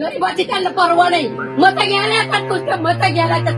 गरीबाची त्यांना परवा नाही मत घ्यायला का तुझ्या मत घ्यायला तर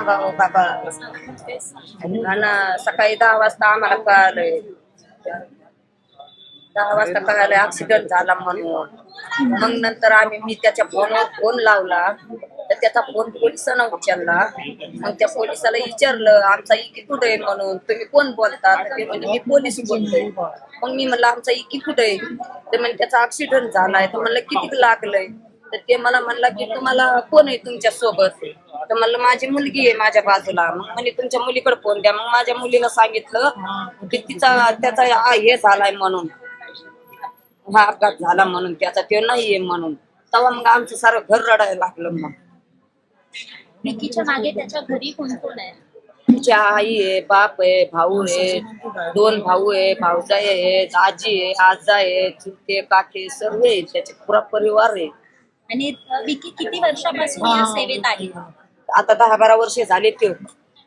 सांगा हो बाबा आणि सकाळी दहा वाजता आम्हाला कळालंय. दहा वाजता कळालंय ऍक्सिडेंट झाला म्हणून. मग नंतर आम्ही मी त्याच्या फोनवर फोन लावला. तर त्याचा फोन पोलिसांना उचलला. मग त्या पोलिसाला विचारलं आमचा इकी कुठे आहे म्हणून? तुम्ही कोण बोलता? तर ते म्हणजे मी पोलीस बोलतोय. मग मी म्हणलं आमचा इकी कुठे आहे? ते म्हणजे त्याचा ऍक्सिडेंट झालाय. तर म्हणलं किती लागलंय? तर ते मला म्हणला की तुम्हाला कोण आहे तुमच्यासोबत तर म्हणलं माझी मुलगी आहे माझ्या बाजूला. मग म्हणे तुमच्या मुलीकडे फोन द्या. मग माझ्या मुलीनं सांगितलं की तिचा त्याचा आ- हे झालाय म्हणून. हा अपघात झाला म्हणून त्याचा ते नाहीये म्हणून. तेव्हा मग आमचं सारं घर रडायला लागलं मग. विकीच्या मागे त्याच्या घरी कोण कोण आहे? तिची आई आहे बाप आहे भाऊ आहे दोन भाऊ आहे भाऊजाई आहे आजी आहे आजा आहे चुलते काके सर्व आहे त्याचे पुरा परिवार आहे. आणि विकी किती वर्षापासून या सेवेत आहे? आता दहा बारा वर्षे झाले ते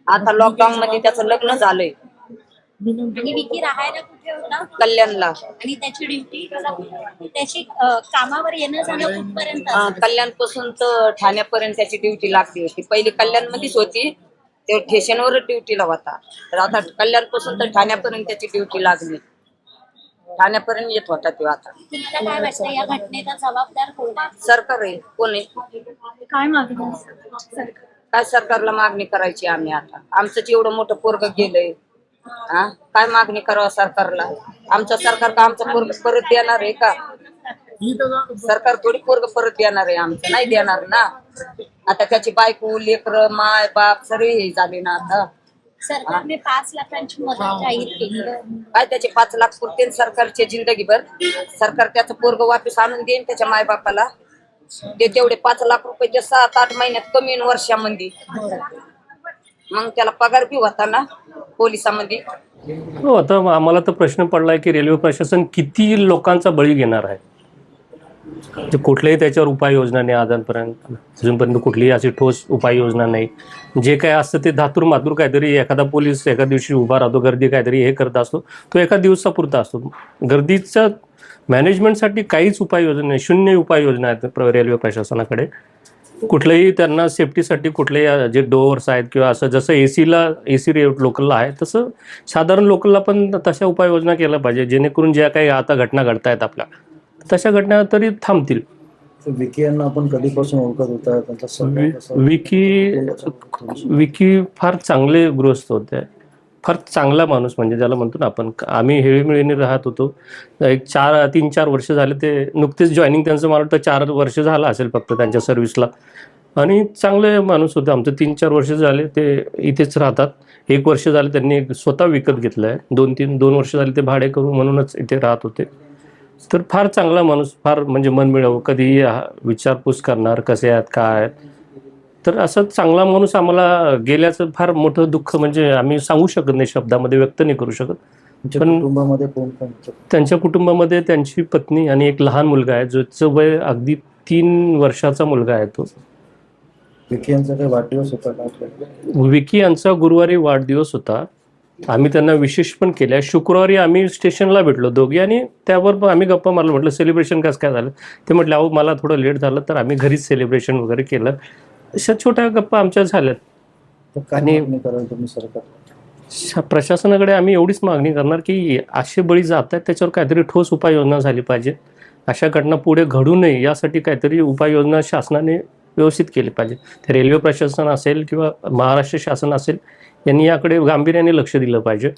आता लॉकडाऊन मध्ये त्याचं लग्न झालंय. आणि विकी राहायला कुठे होता? कल्याणला. आणि त्याची ड्युटी त्याची अ, कामावर येणं जाणं कुठपर्यंत? अं, तर ठाण्यापर्यंत त्याची ड्युटी लागली होती. पहिली कल्याण मध्येच होती. ते स्टेशनवर ड्युटीला होता तर आता कल्याणपासून तर ठाण्यापर्यंत त्याची ड्युटी लागली. ठाण्यापर्यंत येत होता तो आता. तुम्हाला काय वाटतं? या घटनेचा जबाबदार कोण? आहे सरकार आहे. कोण आहे? काय मागणी काय सरकारला मागणी करायची आम्ही आता? आमचं एवढं मोठं पोरग गेलंय. हा? काय मागणी करावं सरकारला? आमचं सरकार का आमचं पोरग परत देणार आहे का? सरकार थोडी पोरग परत देणार आहे आमचं. नाही देणार ना. आता त्याची बायको लेकर माय बाप सर्व हे झाले ना आता. सरकारने पाच लाखांची मदत जाहीर केली. काय त्याचे पाच लाख पुरते सरकारचे जिंदगीभर? सरकार त्याचं पोरग वापस आणून देईन त्याच्या माय बापाला ते तेवढे पाच लाख रुपये ते सात आठ महिन्यात कमी वर्षामध्ये. मग त्याला पगार बी होता ना पोलिसामध्ये. हो आता आम्हाला तर प्रश्न पडलाय की रेल्वे प्रशासन किती लोकांचा बळी घेणार आहे? म्हणजे कुठल्याही त्याच्यावर उपाययोजना नाही आजपर्यंत. अजूनपर्यंत कुठलीही अशी ठोस उपाययोजना नाही. जे काय असतं ते धातूर मातूर काहीतरी एखादा पोलीस एका दिवशी उभा राहतो गर्दी काहीतरी हे करत असतो तो एका दिवसापुरता असतो. गर्दीचा मॅनेजमेंटसाठी काहीच उपाययोजना नाही शून्य उपाययोजना आहेत रेल्वे प्रशासनाकडे. कुठलंही त्यांना सेफ्टीसाठी कुठलेही जे डोअर्स आहेत किंवा असं जसं ए सीला ए सी लोकलला आहे तसं साधारण लोकलला पण तशा उपाययोजना केल्या पाहिजे जेणेकरून ज्या काही आता घटना घडतायत आपल्या तशा घटना तरी थांबतील. विकी यांना आपण कधीपासून ओळखत होता? विकी विकी फार चांगले गृहस्थ होते. फार चांगला माणूस म्हणजे ज्याला म्हणतो ना आपण आम्ही हेळीमिळीने राहत होतो. एक चार तीन चार वर्ष झाले ते नुकतेच जॉईनिंग त्यांचं मला वाटतं चार वर्ष झालं असेल फक्त त्यांच्या सर्व्हिसला आणि चांगले माणूस होते आमचं तीन चार वर्ष झाले ते इथेच राहतात. एक वर्ष झाले त्यांनी स्वतः विकत घेतलं आहे दोन तीन दोन वर्ष झाले ते भाडे करू म्हणूनच इथे राहत होते. तर फार चांगला माणूस फार म्हणजे मन मिळावं कधीही हा- विचारपूस करणार कसे आहेत काय आहेत. तर असं चांगला माणूस आम्हाला गेल्याचं फार मोठं दुःख म्हणजे आम्ही सांगू शकत नाही शब्दामध्ये व्यक्त नाही करू शकत. पण- कुटुंबामध्ये? त्यांच्या कुटुंबामध्ये त्यांची पत्नी आणि एक लहान मुलगा आहे ज्याचं वय अगदी तीन वर्षाचा मुलगा आहे तो. विकी यांचा काही वाढदिवस होता? विकी यांचा गुरुवारी वाढदिवस होता. आम्ही त्यांना विशेष पण केल्या. शुक्रवारी आम्ही स्टेशनला भेटलो दोघी आणि त्यावर आम्ही गप्पा मारलो. म्हटलं सेलिब्रेशन कसं काय झालं? ते म्हटलं अहो मला थोडं लेट झालं तर आम्ही घरीच सेलिब्रेशन वगैरे केलं. अशा छोट्या गप्पा आमच्या झाल्यात. आणि- तुम्ही सरकार? प्रशासनाकडे आम्ही एवढीच मागणी करणार की असे बळी जात आहेत त्याच्यावर काहीतरी ठोस उपाययोजना झाली पाहिजे. अशा घटना पुढे घडू नये यासाठी काहीतरी उपाययोजना शासनाने व्यवस्थित केली पाहिजे. ते रेल्वे प्रशासन असेल किंवा महाराष्ट्र शासन असेल यांनी याकडे गांभीर्याने लक्ष दिलं पाहिजे.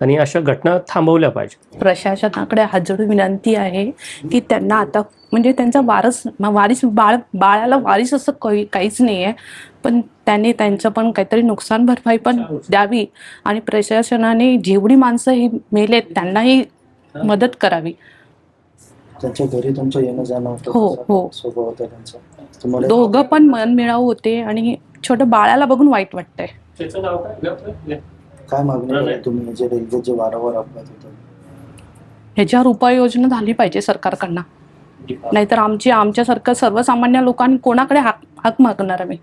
आणि अशा घटना थांबवल्या पाहिजे प्रशासनाकडे जोडून विनंती आहे की त्यांना आता म्हणजे त्यांचा वारस वारीस बाळ बाळाला वारीस असं काही काहीच नाही आहे पण त्यांनी त्यांचं पण काहीतरी नुकसान भरपाई पण द्यावी आणि प्रशासनाने जेवढी माणसं ही मेलेत त्यांनाही मदत करावी. त्यांच्या घरी तुमचं येणं जाणं होतं हो, हो. स्वभाव होता त्यांचा. तुम्हाला दोघं पण मनमिळाऊ होते आणि छोटं बाळाला बघून वाईट वाटतंय. काय? मागणी कराल तुम्ही? जे रेल्वे जे वारंवार अपघात होतात ह्याच्यावर उपाययोजना झाली पाहिजे सरकारकडनं. नाहीतर आमची आमच्यासारखं सर्वसामान्य लोकांनी कोणाकडे हाक हाक मागणार आम्ही